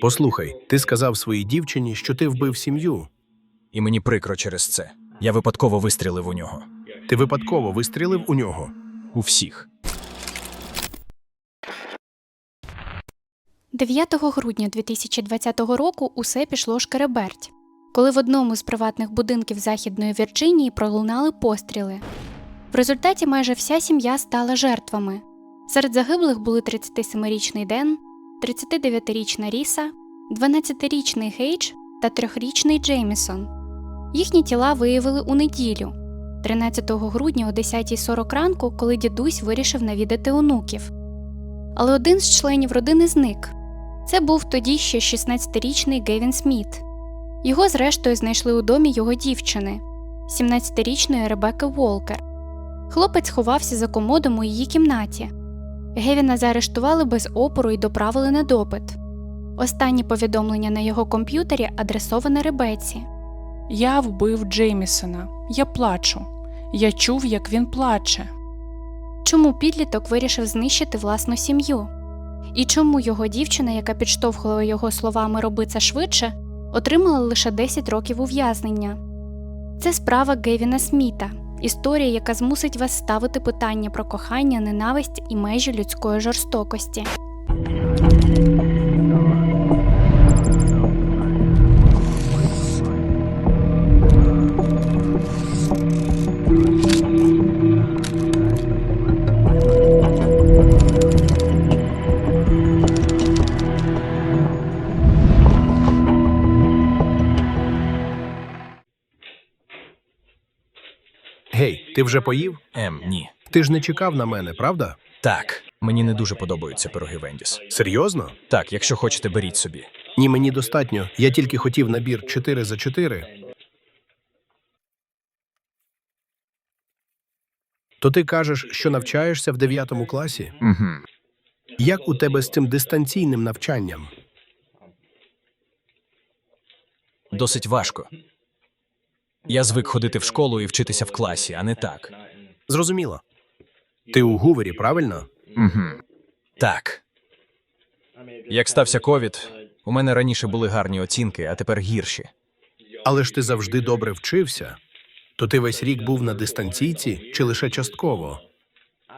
Послухай, ти сказав своїй дівчині, що ти вбив сім'ю. І мені прикро через це. Я випадково вистрілив у нього. Ти випадково вистрілив у нього. У всіх. 9 грудня 2020 року усе пішло шкереберть, коли в одному з приватних будинків Західної Вірджинії пролунали постріли. В результаті майже вся сім'я стала жертвами. Серед загиблих були 37-річний Ден, 39-річна Ріса, 12-річний Хейдж та 3-річний Джеймісон. Їхні тіла виявили у неділю, 13 грудня о 10.40 ранку, коли дідусь вирішив навідати онуків. Але один з членів родини зник. Це був тоді ще 16-річний Гевін Сміт. Його, зрештою, знайшли у домі його дівчини, 17-річної Ребекки Волкер. Хлопець ховався за комодом у її кімнаті. Гевіна заарештували без опору і доправили на допит. Останнє повідомлення на його комп'ютері адресоване Ребеці. Я вбив Джеймісона. Я плачу. Я чув, як він плаче. Чому підліток вирішив знищити власну сім'ю? І чому його дівчина, яка підштовхувала його словами роби це швидше, отримала лише 10 років ув'язнення? Це справа Гевіна Сміта, історія, яка змусить вас ставити питання про кохання, ненависть і межі людської жорстокості. Гей, ти вже поїв? Ем, ні. Ти ж не чекав на мене, правда? Так, мені не дуже подобаються пироги Вендіс. Серйозно? Так, якщо хочете, беріть собі. Ні, мені достатньо. Я тільки хотів набір 4 за 4. То ти кажеш, що навчаєшся в 9 класі? Угу. Як у тебе з цим дистанційним навчанням? Досить важко. Я звик ходити в школу і вчитися в класі, а не так. Зрозуміло. Ти у Гувері, правильно? Угу. Так. Як стався ковід, у мене раніше були гарні оцінки, а тепер гірші. Але ж ти завжди добре вчився. То ти весь рік був на дистанційці чи лише частково?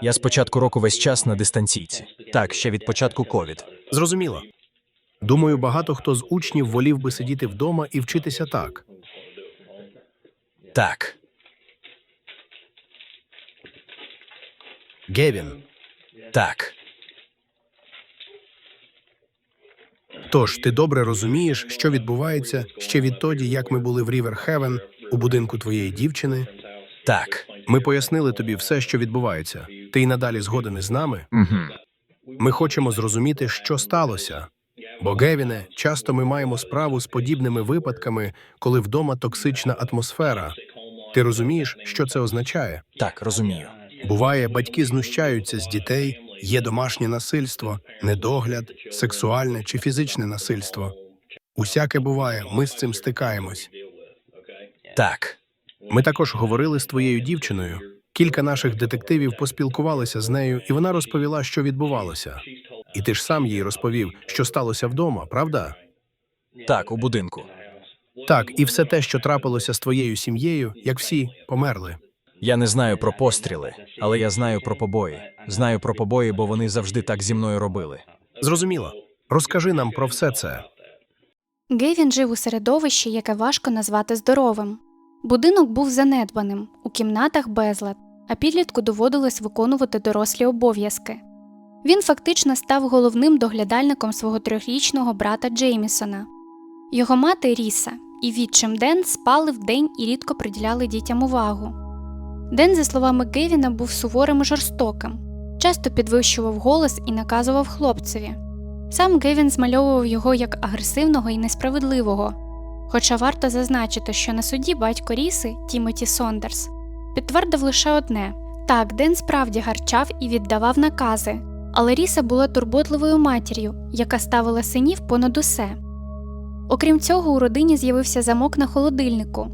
Я з початку року весь час на дистанційці. Так, ще від початку ковід. Зрозуміло. Думаю, багато хто з учнів волів би сидіти вдома і вчитися так. Так. Гевін. Так. Тож ти добре розумієш, що відбувається ще відтоді, як ми були в Ріверхевен у будинку твоєї дівчини. Так. Ми пояснили тобі все, що відбувається. Ти й надалі згоден із нами. Угу. Ми хочемо зрозуміти, що сталося. Бо, Гевіне, часто ми маємо справу з подібними випадками, коли вдома токсична атмосфера. Ти розумієш, що це означає? Так, розумію. Буває, батьки знущаються з дітей, є домашнє насильство, недогляд, сексуальне чи фізичне насильство. Усяке буває, ми з цим стикаємось. Так. Ми також говорили з твоєю дівчиною. Кілька наших детективів поспілкувалися з нею, і вона розповіла, що відбувалося. І ти ж сам їй розповів, що сталося вдома, правда? Так, у будинку. Так, і все те, що трапилося з твоєю сім'єю, як всі померли. Я не знаю про постріли, але я знаю про побої. Знаю про побої, бо вони завжди так зі мною робили. Зрозуміло. Розкажи нам про все це. Гевін жив у середовищі, яке важко назвати здоровим. Будинок був занедбаним, у кімнатах безлад, а підлітку доводилось виконувати дорослі обов'язки. Він фактично став головним доглядальником свого трьохрічного брата Джеймісона. Його мати Ріса і відчим Ден спали вдень і рідко приділяли дітям увагу. Ден, за словами Гевіна, був суворим і жорстоким, часто підвищував голос і наказував хлопцеві. Сам Гевін змальовував його як агресивного і несправедливого. Хоча варто зазначити, що на суді батько Ріси, Тімоті Сондерс, підтвердив лише одне так, Ден справді гарчав і віддавав накази, але Ріса була турботливою матір'ю, яка ставила синів понад усе. Окрім цього, у родині з'явився замок на холодильнику.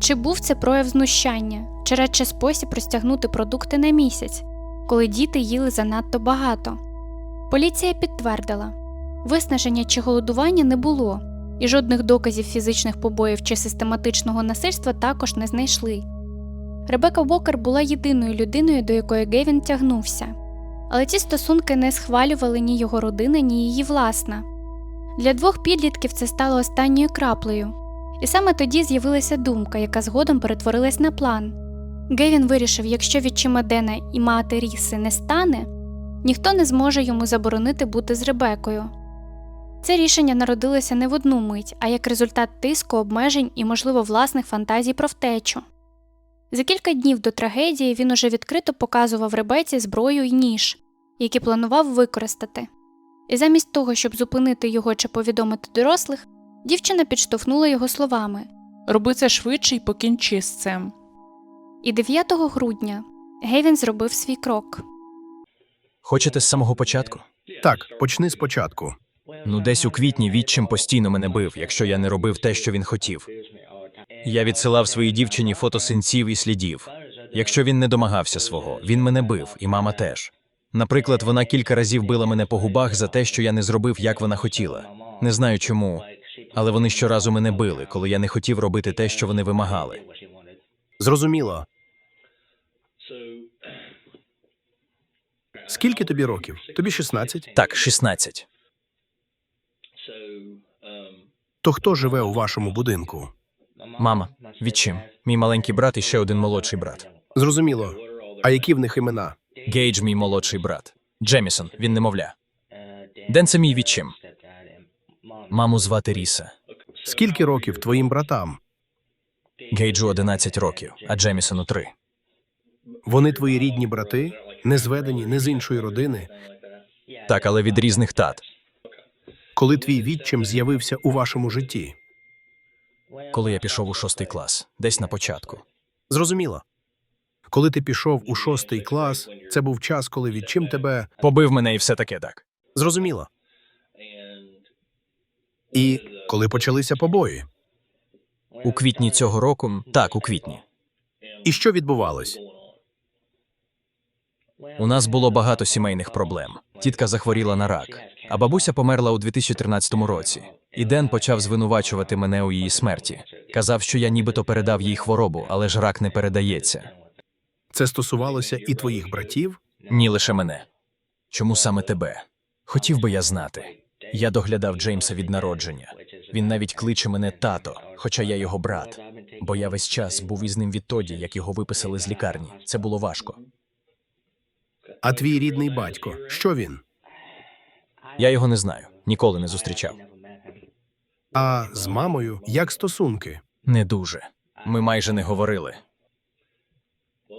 Чи був це прояв знущання, чи радше спосіб розтягнути продукти на місяць, коли діти їли занадто багато? Поліція підтвердила Виснаження чи голодування не було, і жодних доказів фізичних побоїв чи систематичного насильства також не знайшли. Ребека Уокер була єдиною людиною, до якої Гевін тягнувся. Але ці стосунки не схвалювали ні його родина, ні її власна. Для двох підлітків це стало останньою краплею. І саме тоді з'явилася думка, яка згодом перетворилась на план. Гевін вирішив, якщо відчима Дена і мати Ріси не стане, ніхто не зможе йому заборонити бути з Ребекою. Це рішення народилося не в одну мить, а як результат тиску, обмежень і, можливо, власних фантазій про втечу. За кілька днів до трагедії він уже відкрито показував Ребеці зброю і ніж, які планував використати. І замість того, щоб зупинити його чи повідомити дорослих, дівчина підштовхнула його словами. Роби це швидше і покінчи з цим. І 9 грудня Гевін зробив свій крок. Хочете з самого початку? Так, почни спочатку. Ну, десь у квітні відчим постійно мене бив, якщо я не робив те, що він хотів. Я відсилав своїй дівчині фото синців і слідів. Якщо він не домагався свого, він мене бив, і мама теж. Наприклад, вона кілька разів била мене по губах за те, що я не зробив, як вона хотіла. Не знаю чому, але вони щоразу мене били, коли я не хотів робити те, що вони вимагали. Зрозуміло. Скільки тобі років? Тобі 16? Так, 16. То хто живе у вашому будинку? Мама, відчим, мій маленький брат і ще один молодший брат. Зрозуміло. А які в них імена? Гейдж, мій молодший брат. Джемісон, він немовля. Ден це мій відчим. Маму звати Ріса. Скільки років твоїм братам? Гейджу 11 років, а Джемісону 3. Вони твої рідні брати, не зведені, не з іншої родини. Так, але від різних тат. Коли твій відчим з'явився у вашому житті? Коли я пішов у шостий клас, десь на початку. Зрозуміло. Коли ти пішов у шостий клас, це був час, коли відчим тебе Побив мене і все таке так. зрозуміло. І коли почалися побої, У квітні цього року, так, у квітні. і що відбувалось? У нас було багато сімейних проблем. Тітка захворіла на рак, а бабуся померла у 2013 році. І Ден почав звинувачувати мене у її смерті. Казав, що я нібито передав їй хворобу, але ж рак не передається. Це стосувалося і твоїх братів? Ні лише мене. Чому саме тебе? Хотів би я знати. Я доглядав Джеймса від народження. Він навіть кличе мене тато, хоча я його брат. Бо я весь час був із ним відтоді, як його виписали з лікарні. Це було важко. А твій рідний батько, що він? Я його не знаю, ніколи не зустрічав. А з мамою як стосунки? Не дуже. Ми майже не говорили.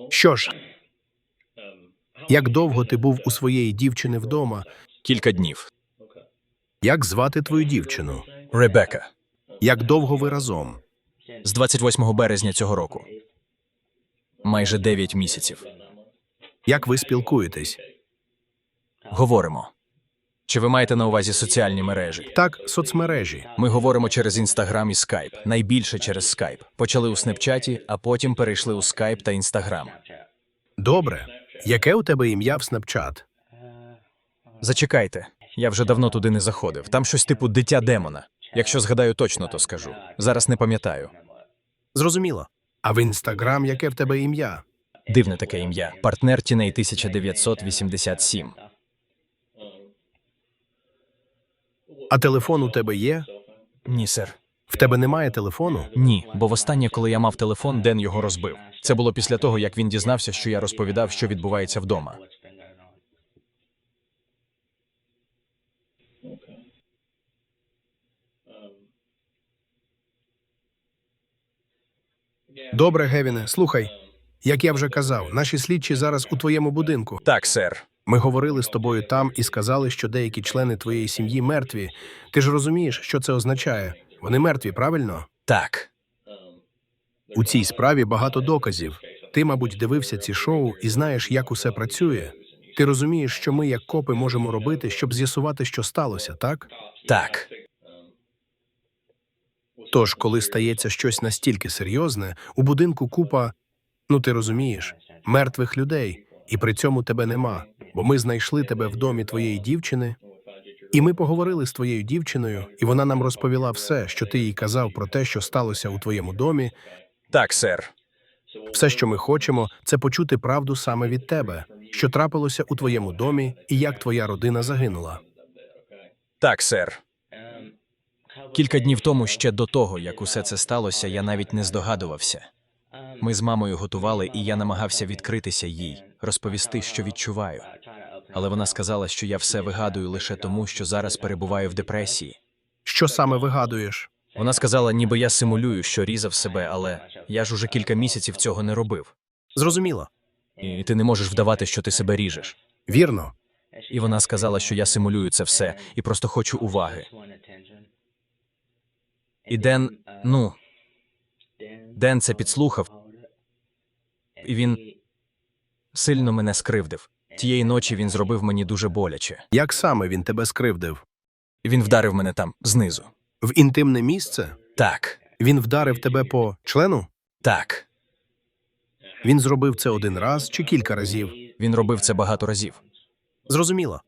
Що ж, як довго ти був у своєї дівчини вдома? Кілька днів. Як звати твою дівчину? Ребека. Як довго ви разом? З 28 березня цього року. Майже 9 місяців. Як ви спілкуєтесь? Говоримо. Чи ви маєте на увазі соціальні мережі? Так, соцмережі. Ми говоримо через інстаграм і скайп, найбільше через скайп. Почали у снепчаті, а потім перейшли у скайп та інстаграм. Добре. Яке у тебе ім'я в Snapchat? Зачекайте, я вже давно туди не заходив. Там щось типу дитя демона. Якщо згадаю точно, то скажу. Зараз не пам'ятаю. Зрозуміло. А в інстаграм яке в тебе ім'я? Дивне таке ім'я. Партнер тіней 1987. А телефон у тебе є? Ні, сер. В тебе немає телефону? Ні, бо востаннє, коли я мав телефон, Ден його розбив. Це було після того, як він дізнався, що я розповідав, що відбувається вдома. Добре, Гевіне, слухай. Як я вже казав, наші слідчі зараз у твоєму будинку. Так, сер. Ми говорили з тобою там і сказали, що деякі члени твоєї сім'ї мертві. Ти ж розумієш, що це означає? Вони мертві, правильно? Так. У цій справі багато доказів. Ти, мабуть, дивився ці шоу і знаєш, як усе працює. Ти розумієш, що ми, як копи, можемо робити, щоб з'ясувати, що сталося, так? Так. Тож, коли стається щось настільки серйозне, у будинку купа, ну ти розумієш, мертвих людей, і при цьому тебе нема, бо ми знайшли тебе в домі твоєї дівчини. І ми поговорили з твоєю дівчиною, і вона нам розповіла все, що ти їй казав про те, що сталося у твоєму домі. Так, сер. Все, що ми хочемо, це почути правду саме від тебе, що трапилося у твоєму домі і як твоя родина загинула. Так, сер. Кілька днів тому, ще до того, як усе це сталося, я навіть не здогадувався. Ми з мамою готували, і я намагався відкритися їй, розповісти, що відчуваю. Але вона сказала, що я все вигадую лише тому, що зараз перебуваю в депресії. Що саме вигадуєш? Вона сказала, ніби я симулюю, що різав себе, але я ж уже кілька місяців цього не робив. Зрозуміло. І ти не можеш вдавати, що ти себе ріжеш. Вірно. І вона сказала, що я симулюю це все і просто хочу уваги. І Ден, ну, Ден це підслухав, і він сильно мене скривдив. Тієї ночі він зробив мені дуже боляче. Як саме він тебе скривдив? Він вдарив мене там знизу. В інтимне місце? Так, Він вдарив тебе по члену? так. Він зробив це один раз чи кілька разів? Він робив це багато разів. Зрозуміло.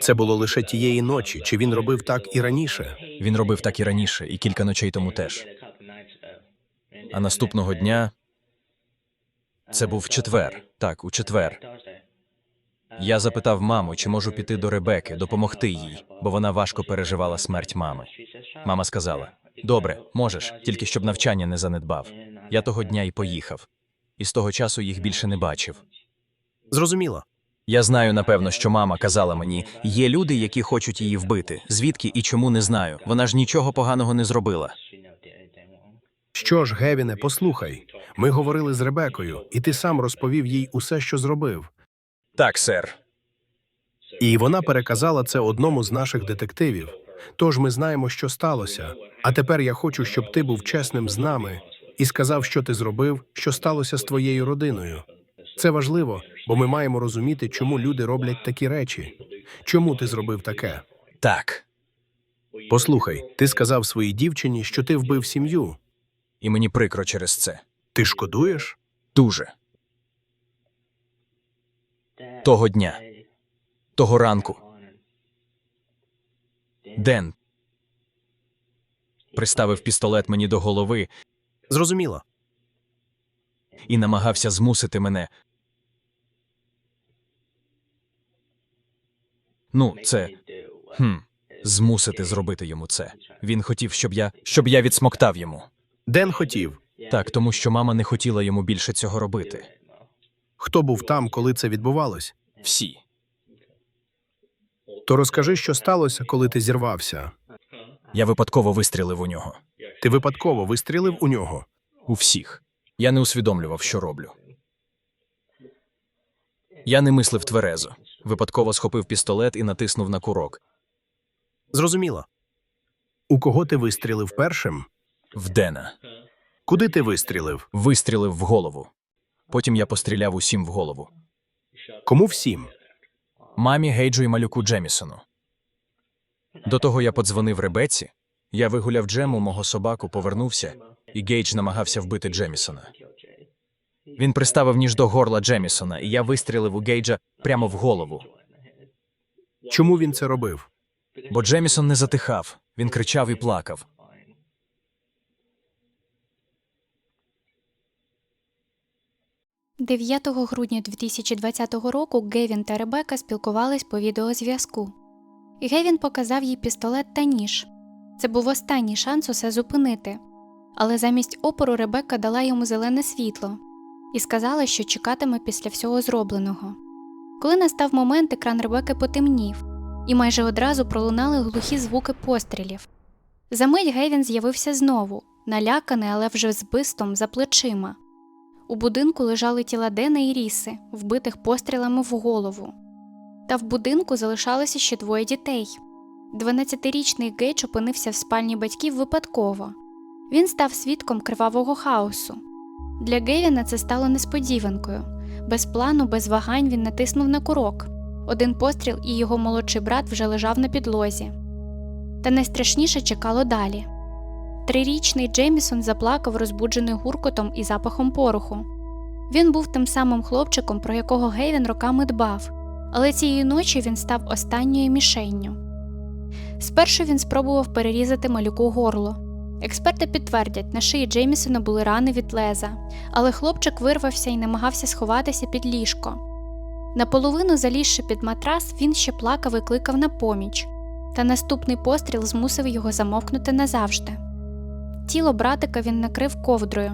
Це було лише тієї ночі, чи він робив так і раніше? Він робив так і раніше, і кілька ночей тому теж. А наступного дня це був четвер. Так, у четвер. Я запитав маму, чи можу піти до Ребеки, допомогти їй, бо вона важко переживала смерть мами. Мама сказала: Добре, можеш, тільки щоб навчання не занедбав. Я того дня і поїхав. І з того часу їх більше не бачив. Зрозуміло. Я знаю, напевно, що мама казала мені: є люди, які хочуть її вбити. Звідки і чому не знаю. Вона ж нічого поганого не зробила. Що ж, Гевіне, послухай. Ми говорили з Ребекою, і ти сам розповів їй усе, що зробив. Так, сер. І вона переказала це одному з наших детективів. Тож ми знаємо, що сталося. А тепер я хочу, щоб ти був чесним з нами і сказав, що ти зробив, що сталося з твоєю родиною. Це важливо, бо ми маємо розуміти, чому люди роблять такі речі. Чому ти зробив таке? Так. Послухай, ти сказав своїй дівчині, що ти вбив сім'ю. І мені прикро через це. Ти шкодуєш? Дуже. Того дня, того ранку. Ден приставив пістолет мені до голови Зрозуміло. і намагався змусити мене. Ну, це хм, змусити зробити йому це. Він хотів, щоб я щоб я відсмоктав йому. Ден хотів. Так, тому що мама не хотіла йому більше цього робити. Хто був там, коли це відбувалось? Всі. То розкажи, що сталося, коли ти зірвався. Я випадково вистрілив у нього. Ти випадково вистрілив у нього. У всіх. Я не усвідомлював, що роблю. Я не мислив тверезо. Випадково схопив пістолет і натиснув на курок. Зрозуміло. У кого ти вистрілив першим? В Дена. Куди ти вистрілив? Вистрілив в голову. Потім я постріляв усім в голову. Кому всім? Мамі, Гейджу і малюку Джемісону. До того я подзвонив Ребеці. Я вигуляв Джему, мого собаку, повернувся, і Гейдж намагався вбити Джемісона. Він приставив ніж до горла Джемісона, і я вистрілив у Гейджа прямо в голову. Чому він це робив? Бо Джемісон не затихав, він кричав і плакав. – 9 грудня 2020 року Гевін та Ребека спілкувались по відеозв'язку. Гевін показав їй пістолет та ніж. Це був останній шанс усе зупинити. Але замість опору Ребекка дала йому зелене світло і сказала, що чекатиме після всього зробленого. Коли настав момент, екран Ребекки потемнів, і майже одразу пролунали глухі звуки пострілів. Замить Гевін з'явився знову, наляканий, але вже з бистом за плечима. У будинку лежали тіла Дена і Ріси, вбитих пострілами в голову. Та в будинку залишалося ще двоє дітей. 12-річний Гейдж опинився в спальні батьків випадково. Він став свідком кривавого хаосу. Для Гевіна це стало несподіванкою. Без плану, без вагань він натиснув на курок. Один постріл, і його молодший брат вже лежав на підлозі. Та найстрашніше чекало далі. Трирічний Джеймісон заплакав, розбуджений гуркотом і запахом пороху. Він був тим самим хлопчиком, про якого Гейвін роками дбав, але цієї ночі він став останньою мішенню. Спершу він спробував перерізати малюку горло. Експерти підтвердять, на шиї Джеймісона були рани від леза, але хлопчик вирвався і намагався сховатися під ліжко. Наполовину залізши під матрас, він ще плакав і кликав на поміч, та наступний постріл змусив його замовкнути назавжди. Тіло братика він накрив ковдрою.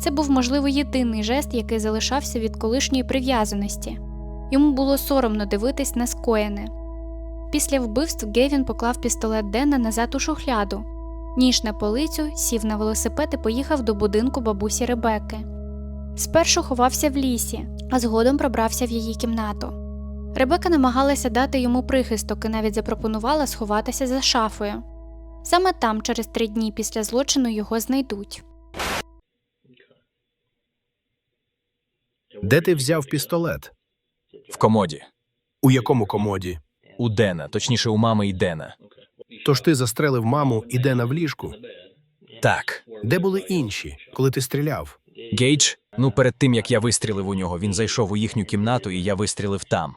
Це був, можливо, єдиний жест, який залишався від колишньої прив'язаності. Йому було соромно дивитись на скоєне. Після вбивств Гевін поклав пістолет Дена назад у шухляду, ніж на полицю, сів на велосипед і поїхав до будинку бабусі Ребекки. Спершу ховався в лісі, а згодом пробрався в її кімнату. Ребека намагалася дати йому прихисток і навіть запропонувала сховатися за шафою. Саме там, через три дні після злочину, його знайдуть. Де ти взяв пістолет? В комоді. У якому комоді? У Дена, точніше, у мами і Дена. Тож ти застрелив маму і Дена в ліжку. Так. Де були інші, коли ти стріляв? Гейдж, ну перед тим як я вистрілив у нього, він зайшов у їхню кімнату, і я вистрілив там.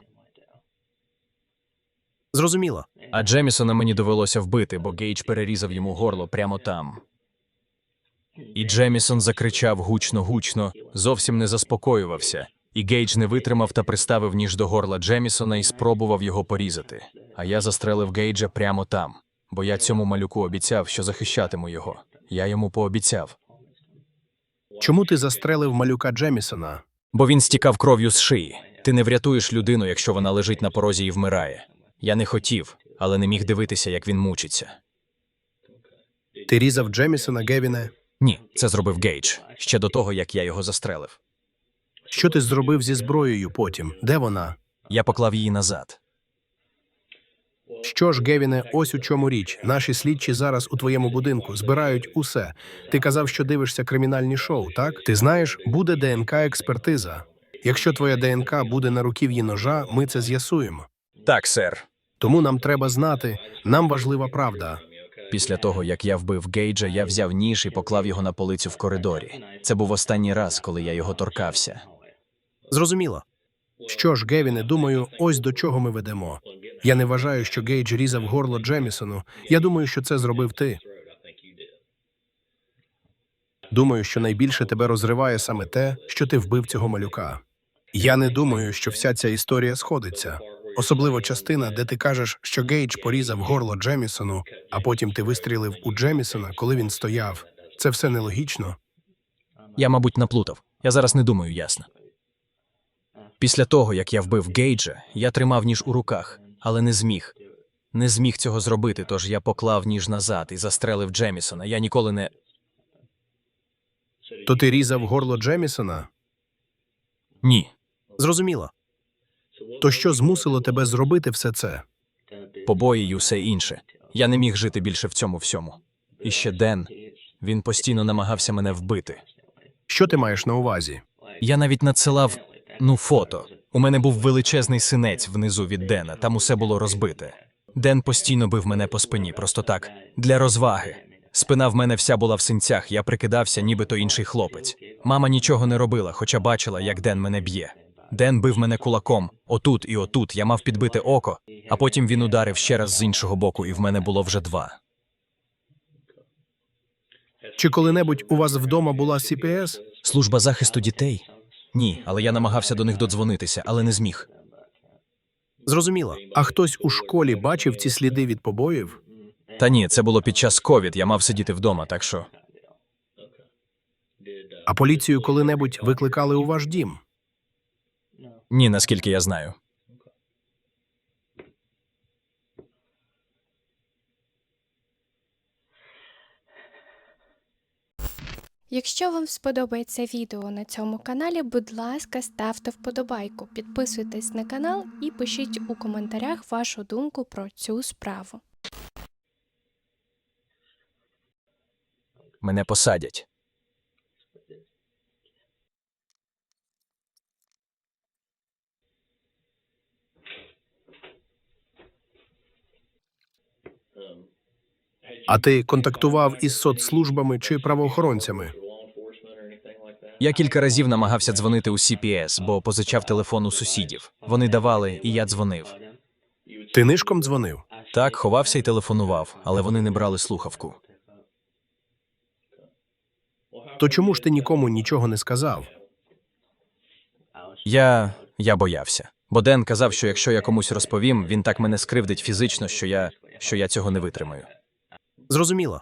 Зрозуміло. А Джемісона мені довелося вбити, бо Гейдж перерізав йому горло прямо там. І Джемісон закричав гучно-гучно, зовсім не заспокоювався, і Гейдж не витримав та приставив ніж до горла Джемісона і спробував його порізати. А я застрелив Гейджа прямо там, бо я цьому малюку обіцяв, що захищатиму його. Я йому пообіцяв. Чому ти застрелив малюка Джемісона? Бо він стікав кров'ю з шиї. Ти не врятуєш людину, якщо вона лежить на порозі і вмирає. Я не хотів, але не міг дивитися, як він мучиться. Ти різав Джемісона, Гевіне? Ні, це зробив Гейдж ще до того, як я його застрелив. Що ти зробив зі зброєю потім? Де вона? Я поклав її назад. Що ж, Гевіне, ось у чому річ. Наші слідчі зараз у твоєму будинку збирають усе. Ти казав, що дивишся кримінальні шоу, так? Ти знаєш, буде ДНК експертиза. Якщо твоя ДНК буде на руків'ї ножа, ми це з'ясуємо. Так, сер. Тому нам треба знати, нам важлива правда. Після того, як я вбив Гейджа, я взяв ніж і поклав його на полицю в коридорі. Це був останній раз, коли я його торкався. Зрозуміло. Що ж, Гевіне, думаю, ось до чого ми ведемо. Я не вважаю, що Гейдж різав горло Джемісону. Я думаю, що це зробив ти. Думаю, що найбільше тебе розриває саме те, що ти вбив цього малюка. Я не думаю, що вся ця історія сходиться. Особливо частина, де ти кажеш, що Гейдж порізав горло Джемісону, а потім ти вистрілив у Джемісона, коли він стояв. Це все нелогічно. Я, мабуть, наплутав. Я зараз не думаю ясно. Після того, як я вбив Гейджа, я тримав ніж у руках, але не зміг. Не зміг цього зробити, тож я поклав ніж назад і застрелив Джемісона. Я ніколи не. То ти різав горло Джемісона? Ні. Зрозуміло. То що змусило тебе зробити все це? Побої й усе інше. Я не міг жити більше в цьому всьому. І ще Ден. Він постійно намагався мене вбити. Що ти маєш на увазі? Я навіть надсилав ну фото. У мене був величезний синець внизу від Дена, там усе було розбите. Ден постійно бив мене по спині, просто так, для розваги. Спина в мене вся була в синцях, я прикидався, нібито інший хлопець. Мама нічого не робила, хоча бачила, як Ден мене б'є. Ден бив мене кулаком, отут і отут. Я мав підбите око, а потім він ударив ще раз з іншого боку, і в мене було вже два. Чи коли-небудь у вас вдома була CPS? Служба захисту дітей? Ні, але я намагався до них додзвонитися, але не зміг. Зрозуміло. А хтось у школі бачив ці сліди від побоїв? Та ні, це було під час ковід, я мав сидіти вдома, так що. А поліцію коли-небудь викликали у ваш дім? Ні, наскільки я знаю. Якщо вам сподобається відео на цьому каналі, будь ласка, ставте вподобайку, підписуйтесь на канал і пишіть у коментарях вашу думку про цю справу. Мене посадять. А ти контактував із соцслужбами чи правоохоронцями? Я кілька разів намагався дзвонити у CPS, бо позичав телефон у сусідів. Вони давали, і я дзвонив. Ти нишком дзвонив? Так, ховався і телефонував, але вони не брали слухавку. То чому ж ти нікому нічого не сказав? Я. я боявся. Бо Ден казав, що якщо я комусь розповім, він так мене скривдить фізично, що я. що я цього не витримаю. Зрозуміло.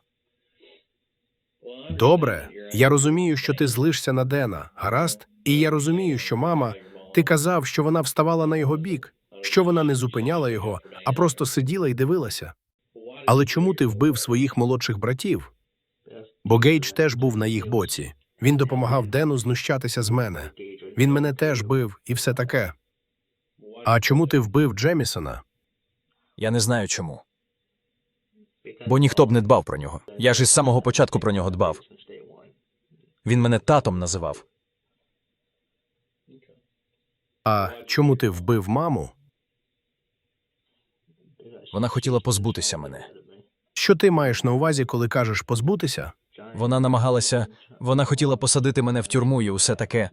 Добре, я розумію, що ти злишся на Дена, гаразд? І я розумію, що мама, ти казав, що вона вставала на його бік, що вона не зупиняла його, а просто сиділа і дивилася. Але чому ти вбив своїх молодших братів? Бо Гейдж теж був на їх боці. Він допомагав Дену знущатися з мене. Він мене теж бив і все таке. А чому ти вбив Джемісона? Я не знаю чому. Бо ніхто б не дбав про нього. Я ж із самого початку про нього дбав. Він мене татом називав. А чому ти вбив маму? Вона хотіла позбутися мене. Що ти маєш на увазі, коли кажеш позбутися? Вона намагалася, вона хотіла посадити мене в тюрму і усе таке,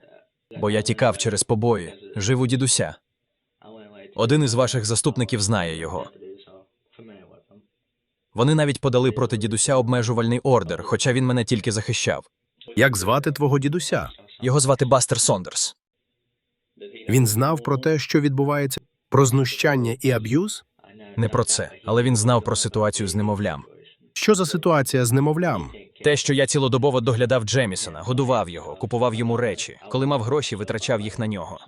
бо я тікав через побої, жив у дідуся. Один із ваших заступників знає його. Вони навіть подали проти дідуся обмежувальний ордер, хоча він мене тільки захищав. Як звати твого дідуся? Його звати Бастер Сондерс. Він знав про те, що відбувається, про знущання і аб'юз? Не про це, але він знав про ситуацію з немовлям. Що за ситуація з немовлям? Те, що я цілодобово доглядав Джемісона, годував його, купував йому речі, коли мав гроші, витрачав їх на нього.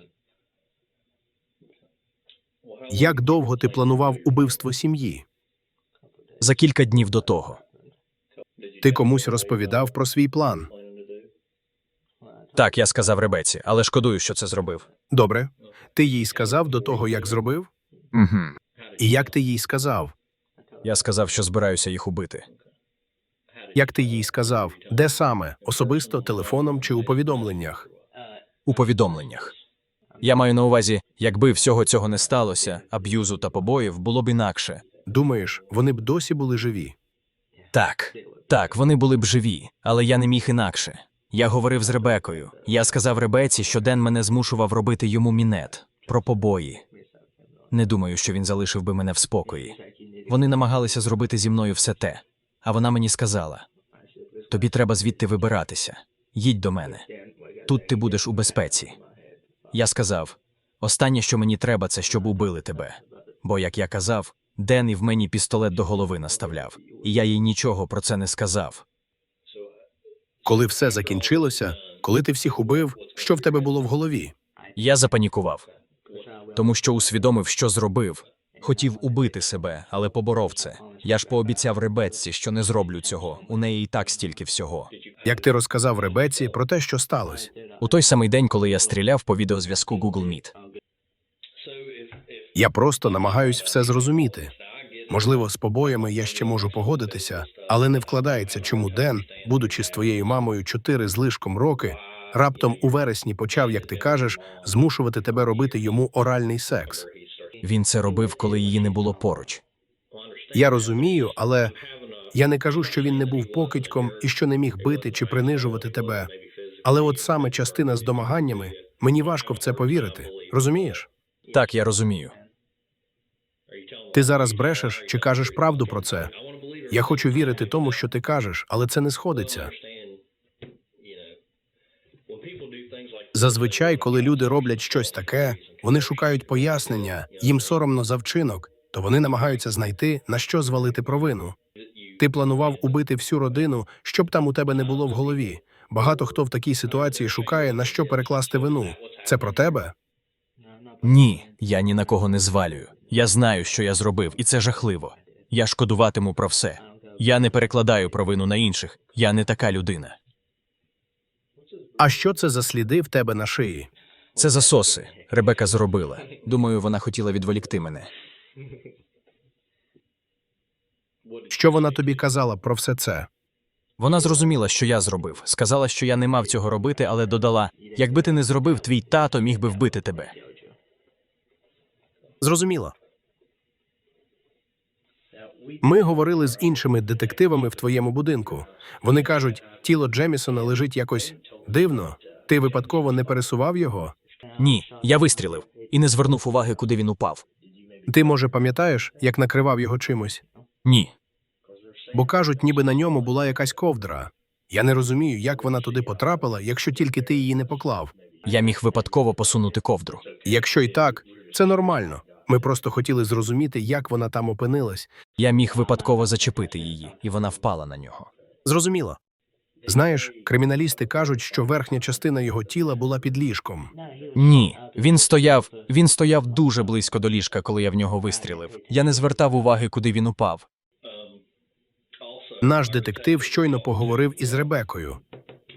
Як довго ти планував убивство сім'ї? За кілька днів до того. Ти комусь розповідав про свій план. Так, я сказав Ребеці, але шкодую, що це зробив. Добре. Ти їй сказав до того, як зробив? Угу. І як ти їй сказав? Я сказав, що збираюся їх убити. Як ти їй сказав? Де саме? Особисто, телефоном чи у повідомленнях? У повідомленнях. Я маю на увазі, якби всього цього не сталося, аб'юзу та побоїв було б інакше. Думаєш, вони б досі були живі? Так, так, вони були б живі, але я не міг інакше. Я говорив з Ребекою. Я сказав Ребеці, що Ден мене змушував робити йому мінет про побої. Не думаю, що він залишив би мене в спокої. Вони намагалися зробити зі мною все те, а вона мені сказала: тобі треба звідти вибиратися. Їдь до мене. Тут ти будеш у безпеці. Я сказав: останнє, що мені треба, це щоб убили тебе. Бо, як я казав, Ден в мені пістолет до голови наставляв, і я їй нічого про це не сказав. Коли все закінчилося, коли ти всіх убив, що в тебе було в голові? Я запанікував, тому що усвідомив, що зробив. Хотів убити себе, але поборов це. Я ж пообіцяв Ребекці, що не зроблю цього. У неї і так стільки всього. Як ти розказав Ребеці про те, що сталося? У той самий день, коли я стріляв по відеозв'язку Google Meet. Я просто намагаюсь все зрозуміти. Можливо, з побоями я ще можу погодитися, але не вкладається, чому Ден, будучи з твоєю мамою чотири з лишком роки, раптом у вересні почав, як ти кажеш, змушувати тебе робити йому оральний секс. Він це робив, коли її не було поруч. Я розумію, але я не кажу, що він не був покидьком і що не міг бити чи принижувати тебе. Але от саме частина з домаганнями мені важко в це повірити. Розумієш? Так, я розумію. Ти зараз брешеш чи кажеш правду про це? Я хочу вірити тому, що ти кажеш, але це не сходиться. Зазвичай, коли люди роблять щось таке, вони шукають пояснення, їм соромно за вчинок, то вони намагаються знайти, на що звалити провину. Ти планував убити всю родину, щоб там у тебе не було в голові. Багато хто в такій ситуації шукає, на що перекласти вину. Це про тебе? Ні, я ні на кого не звалюю. Я знаю, що я зробив, і це жахливо. Я шкодуватиму про все. Я не перекладаю провину на інших. Я не така людина. А що це за сліди в тебе на шиї? Це засоси. Ребека зробила. Думаю, вона хотіла відволікти мене. Що вона тобі казала про все це? Вона зрозуміла, що я зробив. Сказала, що я не мав цього робити, але додала: якби ти не зробив, твій тато міг би вбити тебе. Зрозуміло. Ми говорили з іншими детективами в твоєму будинку. Вони кажуть, тіло Джемісона лежить якось дивно. Ти випадково не пересував його? Ні, я вистрілив і не звернув уваги, куди він упав. Ти, може, пам'ятаєш, як накривав його чимось? Ні. Бо кажуть, ніби на ньому була якась ковдра. Я не розумію, як вона туди потрапила, якщо тільки ти її не поклав. Я міг випадково посунути ковдру. Якщо й так, це нормально. Ми просто хотіли зрозуміти, як вона там опинилась. Я міг випадково зачепити її, і вона впала на нього. Зрозуміло. Знаєш, криміналісти кажуть, що верхня частина його тіла була під ліжком. Ні, він стояв. Він стояв дуже близько до ліжка, коли я в нього вистрілив. Я не звертав уваги, куди він упав. Наш детектив щойно поговорив із Ребекою.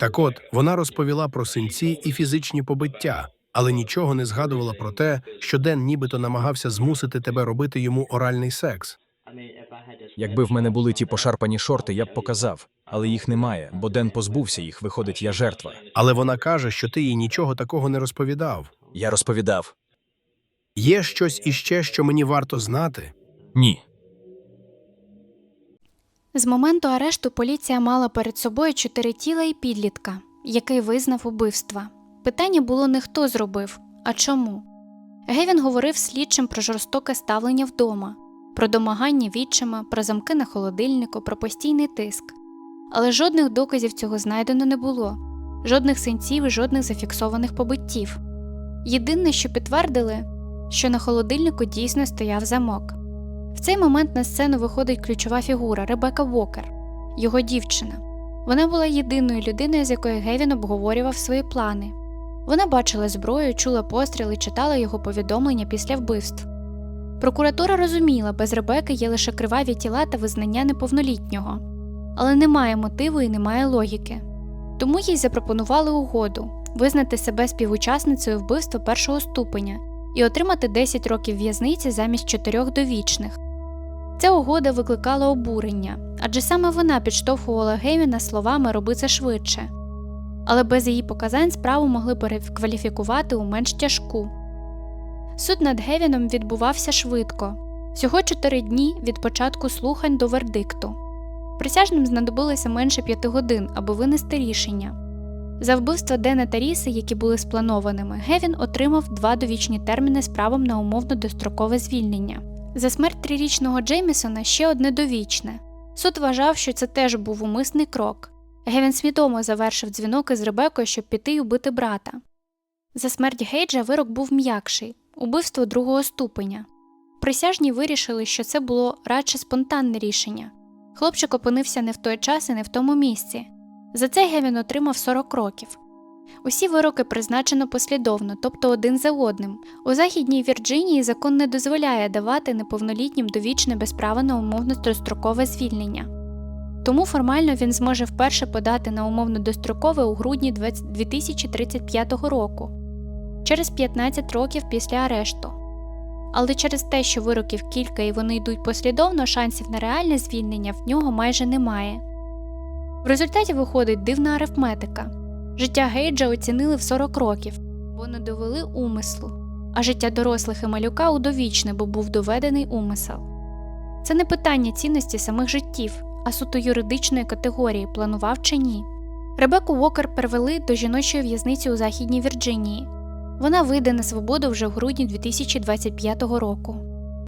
Так от, вона розповіла про синці і фізичні побиття, але нічого не згадувала про те, що Ден нібито намагався змусити тебе робити йому оральний секс. Якби в мене були ті пошарпані шорти, я б показав, але їх немає, бо Ден позбувся їх. Виходить, я жертва. Але вона каже, що ти їй нічого такого не розповідав. Я розповідав Є щось іще, що мені варто знати. ні. З моменту арешту поліція мала перед собою чотири тіла і підлітка, який визнав убивства. Питання було не хто зробив, а чому. Гевін говорив слідчим про жорстоке ставлення вдома, про домагання відчима, про замки на холодильнику, про постійний тиск. Але жодних доказів цього знайдено не було, жодних синців і жодних зафіксованих побиттів. Єдине, що підтвердили, що на холодильнику дійсно стояв замок. В цей момент на сцену виходить ключова фігура Ребека Вокер, його дівчина. Вона була єдиною людиною, з якою Гевін обговорював свої плани. Вона бачила зброю, чула постріли, читала його повідомлення після вбивств. Прокуратура розуміла, без Ребеки є лише криваві тіла та визнання неповнолітнього, але немає мотиву і немає логіки. Тому їй запропонували угоду визнати себе співучасницею вбивства першого ступеня і отримати 10 років в'язниці замість чотирьох довічних. Ця угода викликала обурення, адже саме вона підштовхувала Гейміна словами роби це швидше. Але без її показань справу могли перекваліфікувати у менш тяжку. Суд над Гевіном відбувався швидко всього чотири дні від початку слухань до вердикту. Присяжним знадобилося менше п'яти годин, аби винести рішення. За вбивства Дена та Ріси, які були спланованими, Гевін отримав два довічні терміни з правом на умовно дострокове звільнення. За смерть трирічного Джеймісона ще одне довічне. Суд вважав, що це теж був умисний крок. Гевін свідомо завершив дзвінок із Ребекою, щоб піти й убити брата. За смерть Гейджа вирок був м'якший убивство другого ступеня. Присяжні вирішили, що це було радше спонтанне рішення. Хлопчик опинився не в той час і не в тому місці. За це Гевін отримав 40 років. Усі вироки призначено послідовно, тобто один за одним. У Західній Вірджинії закон не дозволяє давати неповнолітнім довічне без права на умовно дострокове звільнення. Тому формально він зможе вперше подати на умовно дострокове у грудні 2035 року, через 15 років після арешту. Але через те, що вироків кілька і вони йдуть послідовно, шансів на реальне звільнення в нього майже немає. В результаті виходить дивна арифметика. Життя Гейджа оцінили в 40 років, бо не довели умислу, а життя дорослих і малюка удовічне, бо був доведений умисел. Це не питання цінності самих життів, а суто юридичної категорії, планував чи ні. Ребеку Вокер перевели до жіночої в'язниці у Західній Вірджинії. Вона вийде на свободу вже в грудні 2025 року.